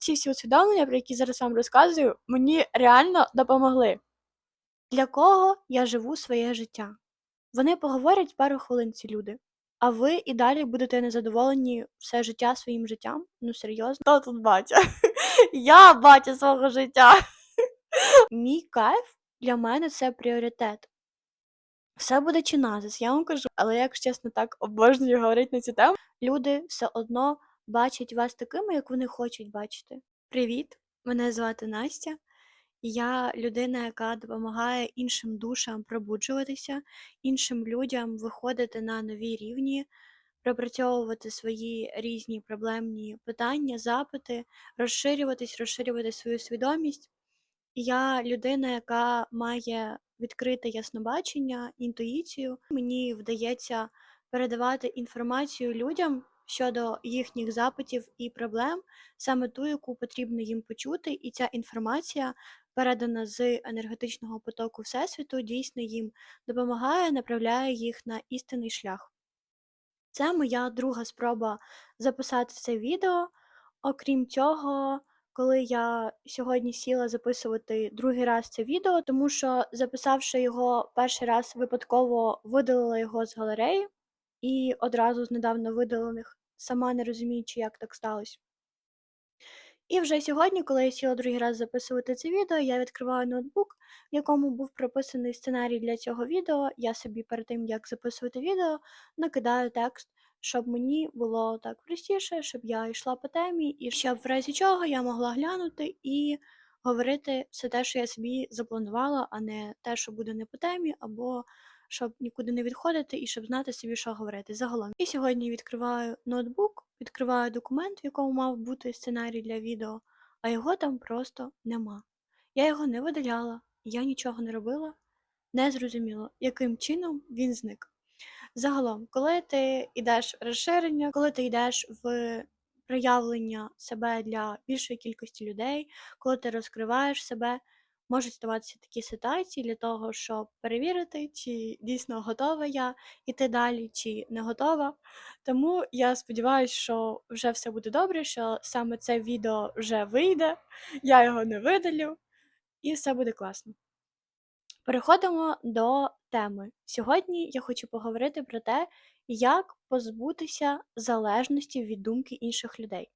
Ці всі усвідомлення, про які зараз вам розказую, мені реально допомогли. Для кого я живу своє життя? Вони поговорять пару хвилин, ці люди. А ви і далі будете незадоволені все життя своїм життям? Ну серйозно? Хто тут батя? Я батя свого життя. Мій кайф для мене це пріоритет. Все буде чи назис, я вам кажу, але я, якщо чесно, так обожнюю говорити на цю тему. Люди все одно бачать вас такими, як вони хочуть бачити. Привіт! Мене звати Настя. Я людина, яка допомагає іншим душам пробуджуватися, іншим людям виходити на нові рівні, пропрацьовувати свої різні проблемні питання, запити, розширюватись, розширювати свою свідомість. Я людина, яка має відкрите яснобачення, інтуїцію. Мені вдається передавати інформацію людям щодо їхніх запитів і проблем, саме ту, яку потрібно їм почути, і ця інформація, передана з енергетичного потоку Всесвіту, дійсно їм допомагає, направляє їх на істинний шлях. Це моя друга спроба записати це відео. Окрім цього, коли я сьогодні сіла записувати другий раз це відео, тому що записавши його перший раз, випадково видалила його з галереї і одразу з недавно видалених, сама не розуміючи, як так сталося. І вже сьогодні, коли я сіла другий раз записувати це відео, я відкриваю ноутбук, в якому був прописаний сценарій для цього відео. Я собі перед тим, як записувати відео, накидаю текст, щоб мені було так простіше, щоб я йшла по темі, і щоб в разі чого я могла глянути і говорити все те, що я собі запланувала, а не те, що буде не по темі, або щоб нікуди не відходити і щоб знати собі, що говорити загалом. І сьогодні відкриваю ноутбук, відкриваю документ, в якому мав бути сценарій для відео, а його там просто нема. Я його не видаляла, я нічого не робила, не зрозуміло, яким чином він зник. Загалом, коли ти йдеш в розширення, коли ти йдеш в проявлення себе для більшої кількості людей, коли ти розкриваєш себе, можуть ставатися такі ситуації для того, щоб перевірити, чи дійсно готова я йти далі, чи не готова. Тому я сподіваюся, що вже все буде добре, що саме це відео вже вийде, я його не видалю, і все буде класно. Переходимо до теми. Сьогодні я хочу поговорити про те, як позбутися залежності від думки інших людей.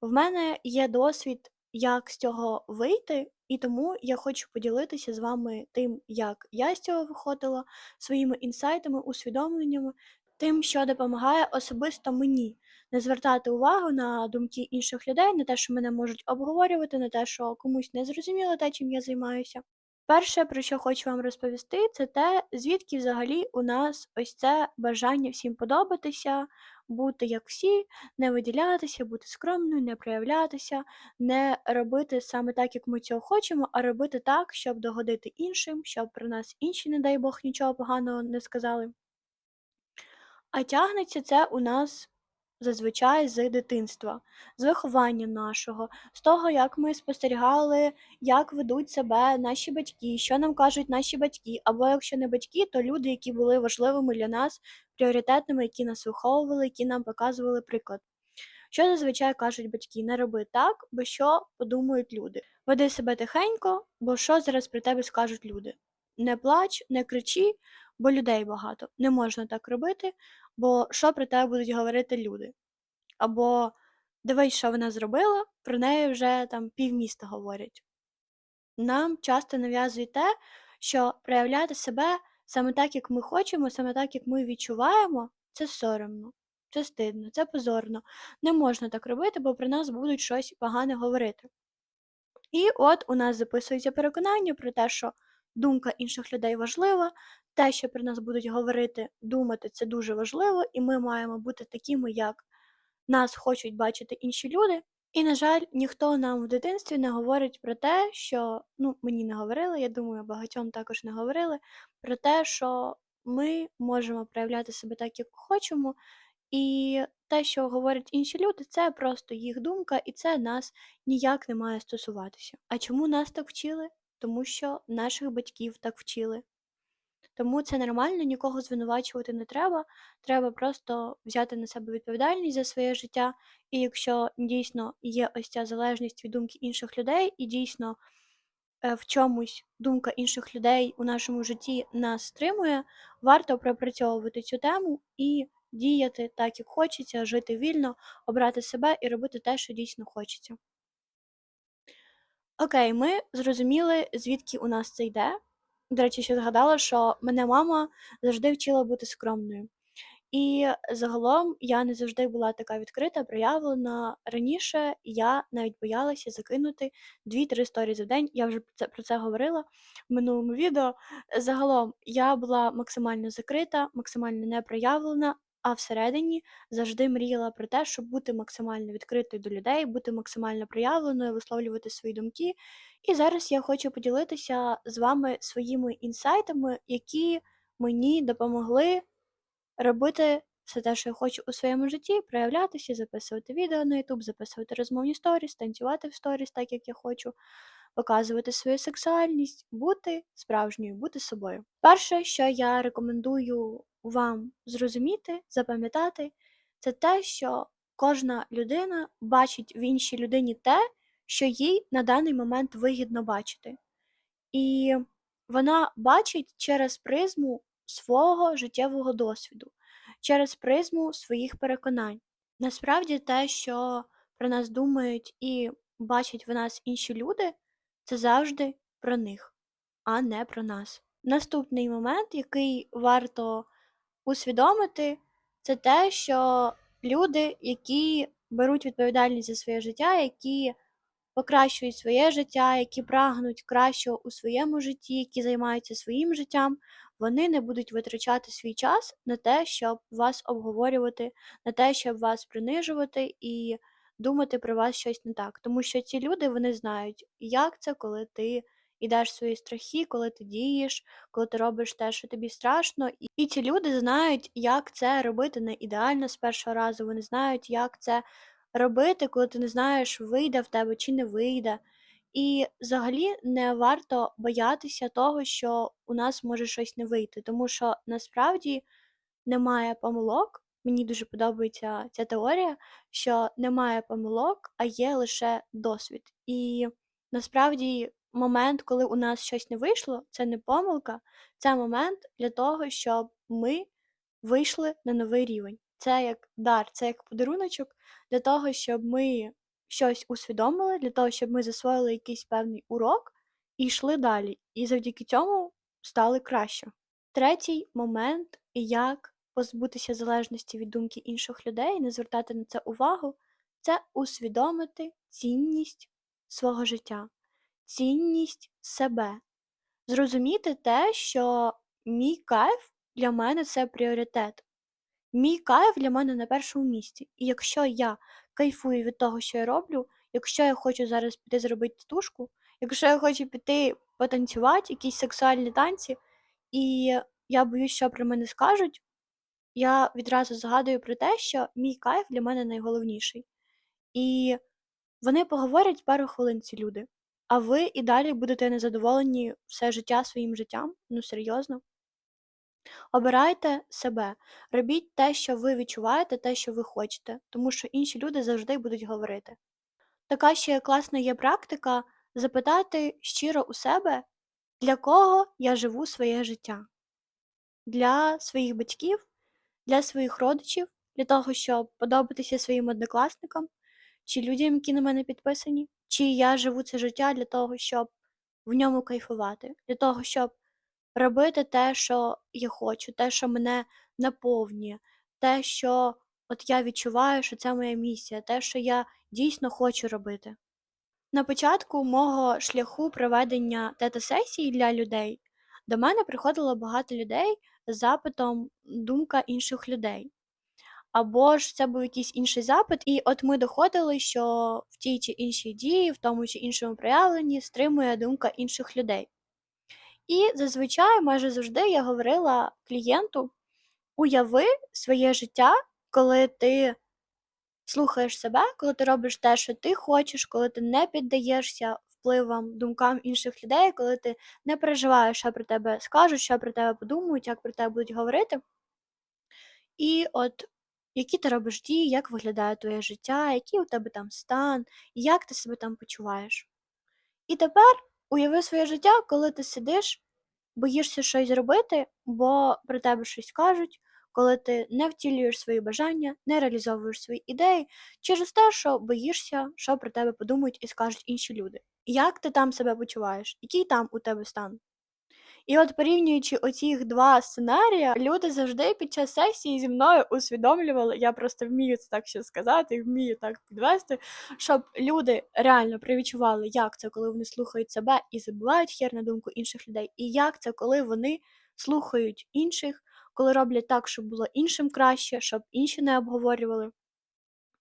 В мене є досвід, як з цього вийти, і тому я хочу поділитися з вами тим, як я з цього виходила, своїми інсайтами, усвідомленнями, тим, що допомагає особисто мені не звертати увагу на думки інших людей, на те, що мене можуть обговорювати, на те, що комусь не зрозуміло те, чим я займаюся. Перше, про що хочу вам розповісти, це те, звідки взагалі у нас ось це бажання всім подобатися, бути як всі, не виділятися, бути скромною, не проявлятися, не робити саме так, як ми цього хочемо, а робити так, щоб догодити іншим, щоб про нас інші, не дай Бог, нічого поганого не сказали. А тягнеться це у нас зазвичай з дитинства, з виховання нашого, з того, як ми спостерігали, як ведуть себе наші батьки, що нам кажуть наші батьки, або якщо не батьки, то люди, які були важливими для нас, пріоритетними, які нас виховували, які нам показували приклад. Що зазвичай кажуть батьки, не роби так, бо що подумають люди. Веди себе тихенько, бо що зараз про тебе скажуть люди. Не плач, не кричи, бо людей багато. Не можна так робити, бо що про тебе будуть говорити люди. Або дивись, що вона зробила, про неї вже там півміста говорять. Нам часто нав'язують те, що проявляти себе саме так, як ми хочемо, саме так, як ми відчуваємо, це соромно, це стидно, це позорно. Не можна так робити, бо про нас будуть щось погане говорити. І от у нас записується переконання про те, що думка інших людей важлива, те, що про нас будуть говорити, думати, це дуже важливо, і ми маємо бути такими, як нас хочуть бачити інші люди. І, на жаль, ніхто нам в дитинстві не говорить про те, що ну, мені не говорили, я думаю, багатьом також не говорили, про те, що ми можемо проявляти себе так, як хочемо, і те, що говорять інші люди, це просто їх думка, і це нас ніяк не має стосуватися. А чому нас так вчили? Тому що наших батьків так вчили. Тому це нормально, нікого звинувачувати не треба. Треба просто взяти на себе відповідальність за своє життя. І якщо дійсно є ось ця залежність від думки інших людей, і дійсно е, в чомусь думка інших людей у нашому житті нас стримує, варто пропрацьовувати цю тему і діяти так, як хочеться, жити вільно, обрати себе і робити те, що дійсно хочеться. Окей, ми зрозуміли, звідки у нас це йде. До речі, ще згадала, що мене мама завжди вчила бути скромною. І загалом я не завжди була така відкрита, проявлена. Раніше я навіть боялася закинути 2-3 сторіс в день. Я вже про це, про це говорила в минулому відео. Загалом я була максимально закрита, максимально непроявлена, а всередині завжди мріяла про те, щоб бути максимально відкритою до людей, бути максимально проявленою, висловлювати свої думки. І зараз я хочу поділитися з вами своїми інсайтами, які мені допомогли робити все те, що я хочу у своєму житті, проявлятися, записувати відео на YouTube, записувати розмовні сторіс, танцювати в сторіс, так як я хочу, показувати свою сексуальність, бути справжньою, бути собою. Перше, що я рекомендую вам зрозуміти, запам'ятати, це те, що кожна людина бачить в іншій людині те, що їй на даний момент вигідно бачити. І вона бачить через призму свого життєвого досвіду, через призму своїх переконань. Насправді, те, що про нас думають і бачать в нас інші люди, це завжди про них, а не про нас. Наступний момент, який варто усвідомити, це те, що люди, які беруть відповідальність за своє життя, які покращують своє життя, які прагнуть кращого у своєму житті, які займаються своїм життям, вони не будуть витрачати свій час на те, щоб вас обговорювати, на те, щоб вас принижувати і думати про вас щось не так. Тому що ці люди вони знають, як це, коли ти йдеш свої страхи, коли ти дієш, коли ти робиш те, що тобі страшно. І ці люди знають, як це робити не ідеально з першого разу. Вони знають, як це робити, коли ти не знаєш, вийде в тебе чи не вийде. І взагалі не варто боятися того, що у нас може щось не вийти, тому що насправді немає помилок. Мені дуже подобається ця теорія, що немає помилок, а є лише досвід. І насправді момент, коли у нас щось не вийшло, це не помилка, це момент для того, щоб ми вийшли на новий рівень. Це як дар, це як подаруночок для того, щоб ми щось усвідомили, для того, щоб ми засвоїли якийсь певний урок і йшли далі. І завдяки цьому стали краще. Третій момент, як позбутися залежності від думки інших людей, не звертати на це увагу, це усвідомити цінність свого життя, цінність себе. Зрозуміти те, що мій кайф для мене це пріоритет. Мій кайф для мене на першому місці. І якщо я кайфую від того, що я роблю, якщо я хочу зараз піти зробити татушку, якщо я хочу піти потанцювати, якісь сексуальні танці, і я боюсь, що про мене скажуть, я відразу згадую про те, що мій кайф для мене найголовніший. І вони поговорять пару хвилин ці люди, а ви і далі будете незадоволені все життя своїм життям. Ну серйозно. Обирайте себе, робіть те, що ви відчуваєте, те, що ви хочете, тому що інші люди завжди будуть говорити. Така ще класна є практика запитати щиро у себе, для кого я живу своє життя, для своїх батьків, для своїх родичів, для того, щоб подобатися своїм однокласникам чи людям, які на мене підписані, чи я живу це життя для того, щоб в ньому кайфувати, для того, щоб робити те, що я хочу, те, що мене наповнює, те, що от я відчуваю, що це моя місія, те, що я дійсно хочу робити. На початку мого шляху проведення тета-сесій для людей до мене приходило багато людей з запитом думка інших людей. Або ж це був якийсь інший запит, і от ми доходили, що в тій чи іншій дії, в тому чи іншому проявленні стримує думка інших людей. І зазвичай, майже завжди я говорила клієнту: уяви своє життя, коли ти слухаєш себе, коли ти робиш те, що ти хочеш, коли ти не піддаєшся впливам, думкам інших людей, коли ти не переживаєш, що про тебе скажуть, що про тебе подумають, як про тебе будуть говорити. І от які ти робиш дії, як виглядає твоє життя, який у тебе там стан, як ти себе там почуваєш. І тепер уяви своє життя, коли ти сидиш, боїшся щось зробити, бо про тебе щось кажуть, коли ти не втілюєш свої бажання, не реалізовуєш свої ідеї через те, що боїшся, що про тебе подумають і скажуть інші люди. Як ти там себе почуваєш? Який там у тебе стан? І от порівнюючи оцих два сценарії, люди завжди під час сесії зі мною усвідомлювали, я просто вмію це так ще сказати, вмію так підвести, щоб люди реально привідчували, як це, коли вони слухають себе і забувають хер на думку інших людей, і як це, коли вони слухають інших, коли роблять так, щоб було іншим краще, щоб інші не обговорювали.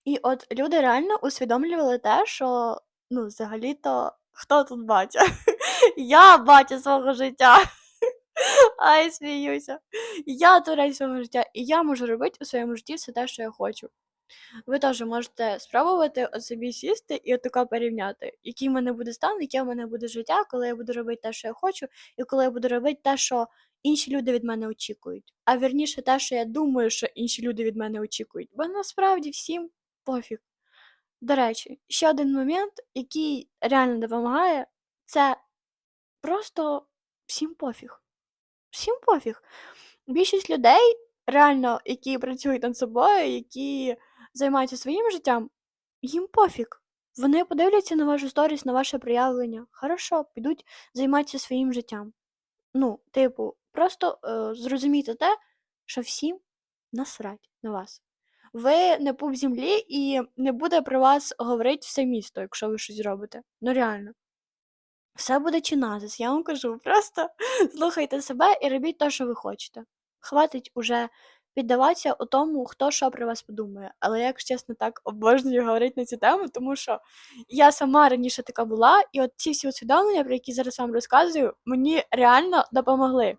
І от люди реально усвідомлювали те, що ну, взагалі-то хто тут батя? Я батя свого життя. Ай, сміюся. Я турель свого життя, і я можу робити у своєму житті все те, що я хочу. Ви теж можете спробувати от собі сісти і отако порівняти, який в мене буде стан, яке в мене буде життя, коли я буду робити те, що я хочу, і коли я буду робити те, що інші люди від мене очікують. А вірніше те, що я думаю, що інші люди від мене очікують. Бо насправді всім пофіг. До речі, ще один момент, який реально допомагає, це просто всім пофіг. Всім пофіг. Більшість людей, реально, які працюють над собою, які займаються своїм життям, їм пофіг. Вони подивляться на вашу сторіс, на ваше проявлення. Хорошо, підуть займатися своїм життям. Ну, типу, просто е, зрозумійте те, що всім насрать на вас. Ви не пуп землі і не буде про вас говорити все місто, якщо ви щось зробите. Ну реально. Все буде чиназис, я вам кажу. Просто слухайте себе і робіть те, що ви хочете. Хватить уже піддаватися у тому, хто що про вас подумає. Але я, якщо чесно, так обожнюю говорити на цю тему, тому що я сама раніше така була, і от ці всі усвідомлення, про які зараз вам розказую, мені реально допомогли.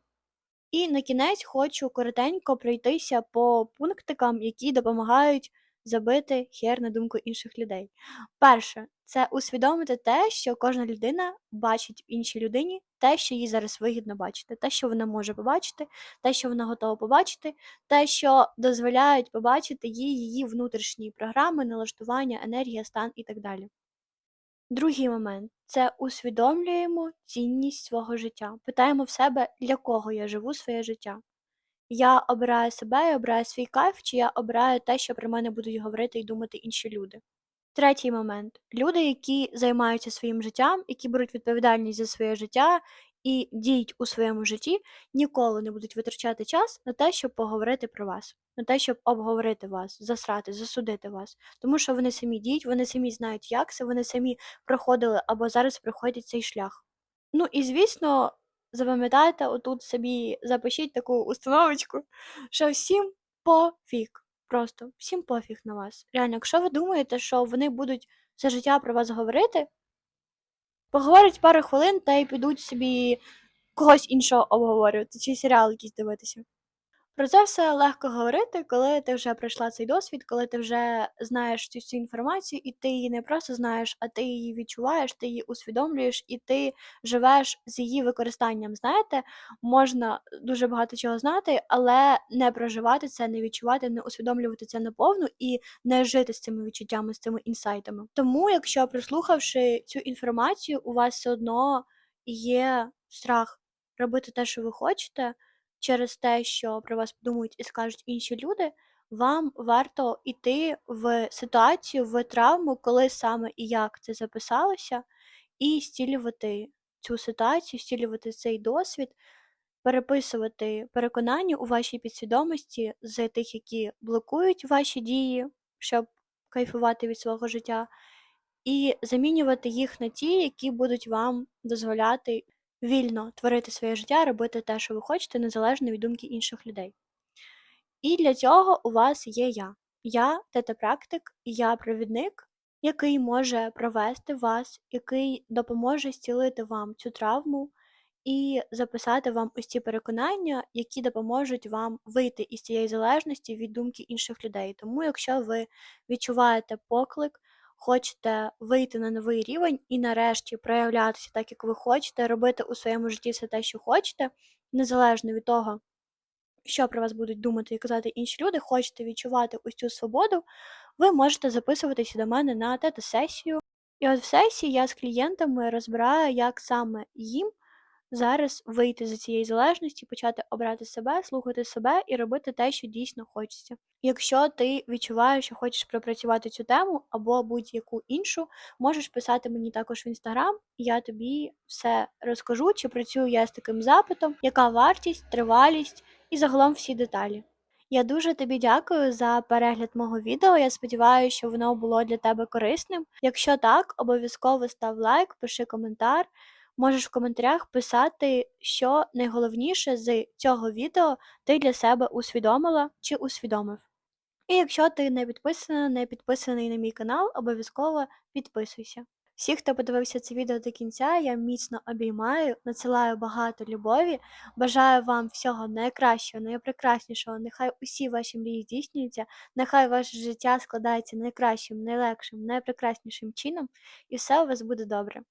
І на кінець хочу коротенько пройтися по пунктикам, які допомагають забити хер на думку інших людей. Перше, це усвідомити те, що кожна людина бачить в іншій людині те, що їй зараз вигідно бачити, те, що вона може побачити, те, що вона готова побачити, те, що дозволяють побачити їй її внутрішні програми, налаштування, енергія, стан і так далі. Другий момент це усвідомлюємо цінність свого життя. Питаємо в себе, для кого я живу своє життя. Я обираю себе, я обираю свій кайф, чи я обираю те, що про мене будуть говорити і думати інші люди. Третій момент люди, які займаються своїм життям, які беруть відповідальність за своє життя і діють у своєму житті, ніколи не будуть витрачати час на те, щоб поговорити про вас, на те, щоб обговорити вас, засрати, засудити вас. Тому що вони самі діють, вони самі знають, як це, вони самі проходили або зараз проходять цей шлях. Ну і звісно, запам'ятайте, отут собі запишіть таку установочку, що всім пофіг. Просто всім пофіг на вас. Реально, якщо ви думаєте, що вони будуть все життя про вас говорити, поговорять пару хвилин та й підуть собі когось іншого обговорювати, чи серіал якийсь дивитися. Про це все легко говорити, коли ти вже пройшла цей досвід, коли ти вже знаєш цю всю інформацію, і ти її не просто знаєш, а ти її відчуваєш, ти її усвідомлюєш, і ти живеш з її використанням. Знаєте, можна дуже багато чого знати, але не проживати це, не відчувати, не усвідомлювати це наповну і не жити з цими відчуттями, з цими інсайтами. Тому, якщо прослухавши цю інформацію, у вас все одно є страх робити те, що ви хочете через те, що про вас подумають і скажуть інші люди, вам варто йти в ситуацію, в травму, коли саме і як це записалося, і зцілювати цю ситуацію, зцілювати цей досвід, переписувати переконання у вашій підсвідомості з тих, які блокують ваші дії, щоб кайфувати від свого життя, і замінювати їх на ті, які будуть вам дозволяти вільно творити своє життя, робити те, що ви хочете, незалежно від думки інших людей. І для цього у вас є я. Я тета-практик, я провідник, який може провести вас, який допоможе зцілити вам цю травму і записати вам ось ці переконання, які допоможуть вам вийти із цієї залежності від думки інших людей. Тому, якщо ви відчуваєте поклик, хочете вийти на новий рівень і нарешті проявлятися так, як ви хочете, робити у своєму житті все те, що хочете, незалежно від того, що про вас будуть думати і казати інші люди, хочете відчувати ось цю свободу, ви можете записуватися до мене на тета-сесію. І от в сесії я з клієнтами розбираю, як саме їм зараз вийти з цієї залежності, почати обрати себе, слухати себе і робити те, що дійсно хочеться. Якщо ти відчуваєш, що хочеш пропрацювати цю тему або будь-яку іншу, можеш писати мені також в інстаграм, і я тобі все розкажу, чи працюю я з таким запитом, яка вартість, тривалість і загалом всі деталі. Я дуже тобі дякую за перегляд мого відео. Я сподіваюся, що воно було для тебе корисним. Якщо так, обов'язково став лайк, пиши коментар. Можеш в коментарях писати, що найголовніше з цього відео ти для себе усвідомила чи усвідомив. І якщо ти не підписана, не підписаний на мій канал, обов'язково підписуйся. Всіх, хто подивився це відео до кінця, я міцно обіймаю, надсилаю багато любові. Бажаю вам всього найкращого, найпрекраснішого. Нехай усі ваші мрії здійснюються, нехай ваше життя складається найкращим, найлегшим, найпрекраснішим чином, і все у вас буде добре.